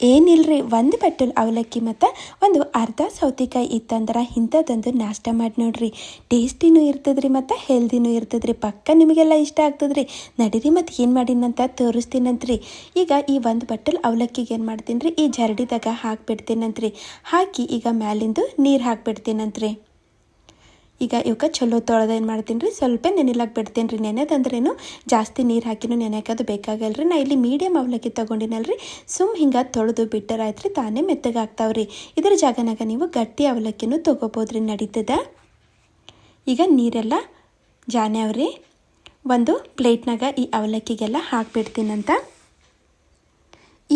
ಏನಿಲ್ರಿ, ಒಂದು ಬಟ್ಟಲು ಅವಲಕ್ಕಿ ಮತ್ತು ಒಂದು ಅರ್ಧ ಸೌತೆಕಾಯಿ ಇತ್ತಂದ್ರೆ ಇಂಥದ್ದೊಂದು ನಾಷ್ಟ ಮಾಡಿ ನೋಡ್ರಿ. ಟೇಸ್ಟಿನೂ ಇರ್ತದ್ರಿ ಮತ್ತು ಹೆಲ್ದಿನೂ ಇರ್ತದ್ರಿ. ಪಕ್ಕ ನಿಮಗೆಲ್ಲ ಇಷ್ಟ ಆಗ್ತದ್ರಿ. ನಡೀರಿ ಮತ್ತು ಏನು ಮಾಡಿನಂತ ತೋರಿಸ್ತೀನಂತ್ರಿ. ಈಗ ಈ ಒಂದು ಬಟ್ಟಲು ಅವಲಕ್ಕಿಗೆ ಏನು ಮಾಡ್ತೀನಿ ರೀ ಈ ಜರಡಿದಾಗ ಹಾಕ್ಬಿಡ್ತೀನಂತ್ರಿ. ಹಾಕಿ ಈಗ ಮ್ಯಾಲಿಂದು ನೀರು ಹಾಕ್ಬಿಡ್ತೀನಂತ್ರಿ. ಈಗ ಇವಕ್ಕೆ ಚಲೋ ತೊಳೆದ ಏನು ಮಾಡ್ತೀನಿ ರೀ, ಸ್ವಲ್ಪ ನೆನೆಲಾಕ್ ಬಿಡ್ತೀನಿ ರೀ. ನೆನೆದಂದ್ರೇನು ಜಾಸ್ತಿ ನೀರು ಹಾಕಿನೂ ನೆನೆಯೋದು ಬೇಕಾಗಲ್ಲ ರೀ. ನಾ ಇಲ್ಲಿ ಮೀಡಿಯಮ್ ಅವಲಕ್ಕಿ ತೊಗೊಂಡಿನಲ್ರಿ ಸುಮ್ ಹಿಂಗೆ ತೊಳೆದು ಬಿಟ್ಟರಾಯ್ತು ರೀ ತಾನೇ ಮೆತ್ತಗೆ ರೀ. ಇದ್ರ ಜಾಗನಾಗ ನೀವು ಗಟ್ಟಿ ಅವಲಕ್ಕಿನೂ ತೊಗೋಬೋದು ರೀ, ನಡೀತದ. ಈಗ ನೀರೆಲ್ಲ ಜಾನೆ ಅವ್ರಿ. ಒಂದು ಪ್ಲೇಟ್ನಾಗ ಈ ಅವಲಕ್ಕಿಗೆಲ್ಲ ಹಾಕ್ಬಿಡ್ತೀನಂತ.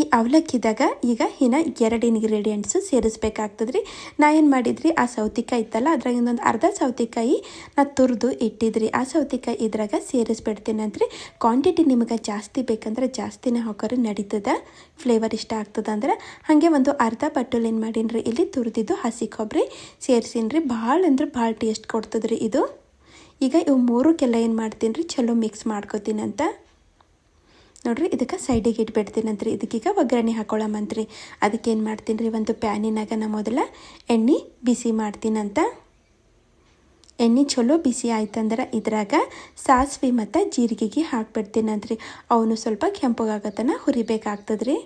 ಈ ಅವಲಕ್ಕಿದಾಗ ಈಗ ಇನ್ನು ಎರಡು ಇಂಗ್ರೀಡಿಯೆಂಟ್ಸು ಸೇರಿಸ್ಬೇಕಾಗ್ತದೆ ರೀ ನಾ ಏನು ಮಾಡಿದ್ರಿ? ಆ ಸೌತಿಕಾಯಿ ಇತ್ತಲ್ಲ, ಅದ್ರಾಗ ಇನ್ನೊಂದು ಅರ್ಧ ಸೌತಿಕಾಯಿ ನಾ ತುರಿದು ಇಟ್ಟಿದ್ರಿ. ಆ ಸೌತಿಕಾಯಿ ಇದ್ರಾಗ ಸೇರಿಸ್ಬಿಡ್ತೀನಂತ್ರಿ. ಕ್ವಾಂಟಿಟಿ ನಿಮಗೆ ಜಾಸ್ತಿ ಬೇಕಂದ್ರೆ ಜಾಸ್ತಿನೇ ಹಾಕೋರು ನಡೀತದ ಫ್ಲೇವರ್ ಇಷ್ಟ ಆಗ್ತದೆ ಅಂದ್ರೆ. ಹಾಗೆ ಒಂದು ಅರ್ಧ ಬಟ್ಟಲು ಏನು ಮಾಡೀನಿ ಇಲ್ಲಿ ತುರಿದಿದ್ದು ಹಸಿ ಕೊಬ್ಬರಿ ಸೇರಿಸೀನಿ ರೀ ಭಾಳ ಅಂದ್ರೆ ಭಾಳ ಟೇಸ್ಟ್ ಕೊಡ್ತದ್ರಿ ಇದು. ಈಗ ಇವು ಮೂರಕ್ಕೆಲ್ಲ ಏನು ಮಾಡ್ತೀನಿ ರೀ ಚಲೋ ಮಿಕ್ಸ್ ಮಾಡ್ಕೋತೀನಂತ. ನೋಡ್ರಿ, ಇದಕ್ಕೆ ಸೈಡಿಗೆ ಇಟ್ಬಿಡ್ತೀನಂತ್ರಿ ಇದಕ್ಕೀಗ ಒಗ್ಗರಣೆ ಹಾಕೊಳ್ಳಮಂತ್ರಿ ಅದಕ್ಕೆ ಏನು ಮಾಡ್ತೀನಿ ರೀ, ಒಂದು ಪ್ಯಾನಿನಾಗ ನಾ ಮೊದಲು ಎಣ್ಣೆ ಬಿಸಿ ಮಾಡ್ತೀನಂತ ಎಣ್ಣೆ ಚಲೋ ಬಿಸಿ ಆಯ್ತಂದ್ರೆ ಇದ್ರಾಗ ಸಾಸಿವೆ ಮತ್ತು ಜೀರಿಗೆಗೆ ಹಾಕ್ಬಿಡ್ತೀನಂತ್ರಿ ಅವನು ಸ್ವಲ್ಪ ಕೆಂಪಗಾಗತನ ಹುರಿಬೇಕಾಗ್ತದ್ರಿ.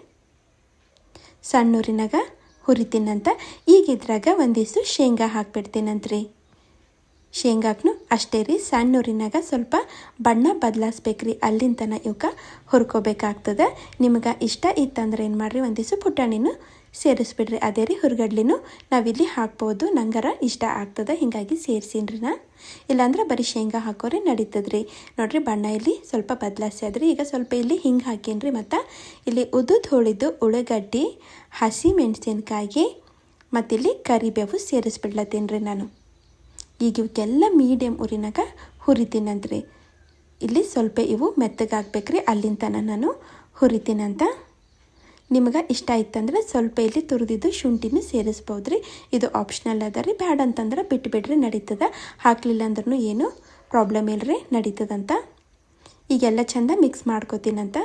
ಸಣ್ಣೂರಿನಾಗ ಹುರಿತೀನಂತ ಈಗ ಇದ್ರಾಗ ಒಂದಿಷ್ಟು ಶೇಂಗಾ ಹಾಕ್ಬಿಡ್ತೀನಂತ್ರಿ ಶೇಂಗಾಕ್ನು ಅಷ್ಟೇ ರೀ, ಸಣ್ಣೂರಿನಾಗ ಸ್ವಲ್ಪ ಬಣ್ಣ ಬದಲಾಯಿಸ್ಬೇಕ್ರಿ ಅಲ್ಲಿಂದ ಇವಕ್ಕೆ ಹುರ್ಕೋಬೇಕಾಗ್ತದೆ. ನಿಮ್ಗೆ ಇಷ್ಟ ಇತ್ತಂದ್ರೆ ಏನು ಮಾಡಿರಿ ಒಂದಿವ್ಸ ಪುಟಾಣಿನೂ ಸೇರಿಸ್ಬಿಡ್ರಿ. ಅದೇ ರೀ ಹುರ್ಗಡ್ಲಿನೂ ನಾವಿಲ್ಲಿ ಹಾಕ್ಬೋದು. ನಂಗರ ಇಷ್ಟ ಆಗ್ತದೆ, ಹೀಗಾಗಿ ಸೇರಿಸೀನ್ರಿ ನಾ. ಇಲ್ಲಾಂದ್ರೆ ಬರೀ ಶೇಂಗಾ ಹಾಕೋರಿ ನಡೀತದ್ರಿ. ನೋಡ್ರಿ ಬಣ್ಣ ಇಲ್ಲಿ ಸ್ವಲ್ಪ ಬದಲಾಯಿಸ್ಯಾದ್ರಿ ಈಗ ಸ್ವಲ್ಪ ಇಲ್ಲಿ ಹಿಂಗೆ ಹಾಕೀನ್ರಿ ಮತ್ತು ಇಲ್ಲಿ ಉದುದು ಹೋಳಿದ್ದು, ಉಳ್ಳಗಡ್ಡಿ, ಹಸಿ ಮೆಣಸಿನ್ಕಾಯಿ ಮತ್ತಿಲ್ಲಿ ಕರಿಬೇವು ಸೇರಿಸ್ಬಿಡ್ಲತ್ತೀನಿ ರೀ ನಾನು. ಈಗ ಇವಕ್ಕೆಲ್ಲ ಮೀಡಿಯಮ್ ಉರಿನಾಗ ಹುರಿತೀನಂತ್ರಿ. ಇಲ್ಲಿ ಸ್ವಲ್ಪ ಇವು ಮೆತ್ತಗಾಗಬೇಕ್ರಿ ಅಲ್ಲಿಂದ ನಾನು ಹುರಿತೀನಂತ. ನಿಮಗೆ ಇಷ್ಟ ಆಯ್ತಂದ್ರೆ ಸ್ವಲ್ಪ ಇಲ್ಲಿ ತುರಿದಿದ್ದು ಶುಂಠಿನೂ ಸೇರಿಸ್ಬೋದು ರೀ ಇದು ಆಪ್ಷನಲ್ ಅದ ರೀ, ಬ್ಯಾಡ ಅಂತಂದ್ರೆ ಬಿಟ್ಟು ಬಿಡ್ರಿ ನಡೀತದ. ಹಾಕಲಿಲ್ಲ ಅಂದ್ರೂ ಏನು ಪ್ರಾಬ್ಲಮ್ ಇಲ್ಲರಿ ನಡೀತದಂತ. ಈಗೆಲ್ಲ ಚಂದ ಮಿಕ್ಸ್ ಮಾಡ್ಕೋತೀನಂತ.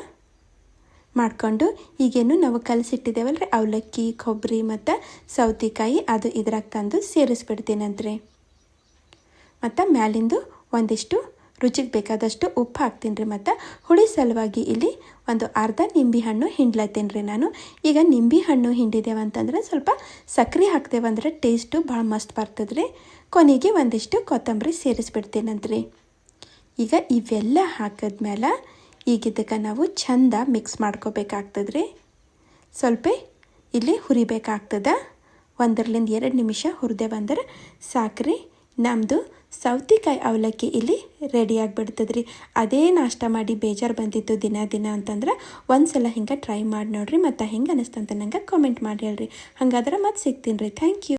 ಮಾಡಿಕೊಂಡು ಈಗೇನು ನಾವು ಕಲಸಿಟ್ಟಿದ್ದೇವಲ್ರಿ, ಅವಲಕ್ಕಿ ಕೊಬ್ಬರಿ ಮತ್ತು ಸೌತೆಕಾಯಿ ಅದು ಇದ್ರಾಗ ತಂದು ಸೇರಿಸ್ಬಿಡ್ತೀನಂತ್ರಿ. ಮತ್ತು ಮ್ಯಾಲಿಂದು ಒಂದಿಷ್ಟು ರುಚಿಗೆ ಬೇಕಾದಷ್ಟು ಉಪ್ಪು ಹಾಕ್ತೀನಿ ರೀ ಮತ್ತು ಹುಳಿ ಸಲುವಾಗಿ ಇಲ್ಲಿ ಒಂದು ಅರ್ಧ ನಿಂಬೆ ಹಣ್ಣು ಹಿಂಡ್ಲತ್ತೀನಿ ರೀ ನಾನು. ಈಗ ನಿಂಬೆ ಹಣ್ಣು ಹಿಂಡಿದೇವಂತಂದ್ರೆ ಸ್ವಲ್ಪ ಸಕ್ಕರೆ ಹಾಕ್ತೇವಂದ್ರೆ ಟೇಸ್ಟು ಭಾಳ ಮಸ್ತ್ ಬರ್ತದೆ ರೀ ಕೊನೆಗೆ ಒಂದಿಷ್ಟು ಕೊತ್ತಂಬರಿ ಸೇರಿಸ್ಬಿಡ್ತೀನಂತ್ರಿ. ಈಗ ಇವೆಲ್ಲ ಹಾಕಿದ್ಮೇಲೆ ಈಗ ಇದಕ್ಕೆ ನಾವು ಚಂದ ಮಿಕ್ಸ್ ಮಾಡ್ಕೋಬೇಕಾಗ್ತದೆ ರೀ ಸ್ವಲ್ಪ ಇಲ್ಲಿ ಹುರಿಬೇಕಾಗ್ತದೆ. ಒಂದರಿಂದ ಎರಡು ನಿಮಿಷ ಹುರಿದೇವಂದ್ರೆ ಸಾಕ್ರಿ. ನಮ್ಮದು ಸೌತೆಕಾಯಿ ಅವಲಕ್ಕಿ ಇಲ್ಲಿ ರೆಡಿ ಆಗಿಬಿಡ್ತದೆ ರೀ ಅದೇ ನಾಷ್ಟ ಮಾಡಿ ಬೇಜಾರು ಬಂದಿತ್ತು ದಿನ ದಿನ ಅಂತಂದ್ರೆ ಒಂದು ಸಲ ಹಿಂಗೆ ಟ್ರೈ ಮಾಡಿ ನೋಡಿರಿ ಮತ್ತು ಹೆಂಗೆ ಅನ್ನಿಸ್ತಂತ ನಂಗೆ ಕಾಮೆಂಟ್ ಮಾಡಿ ಹೇಳ್ರಿ. ಹಾಗಾದ್ರೆ ಮತ್ತೆ ಸಿಗ್ತೀನಿ ರೀ. Thank you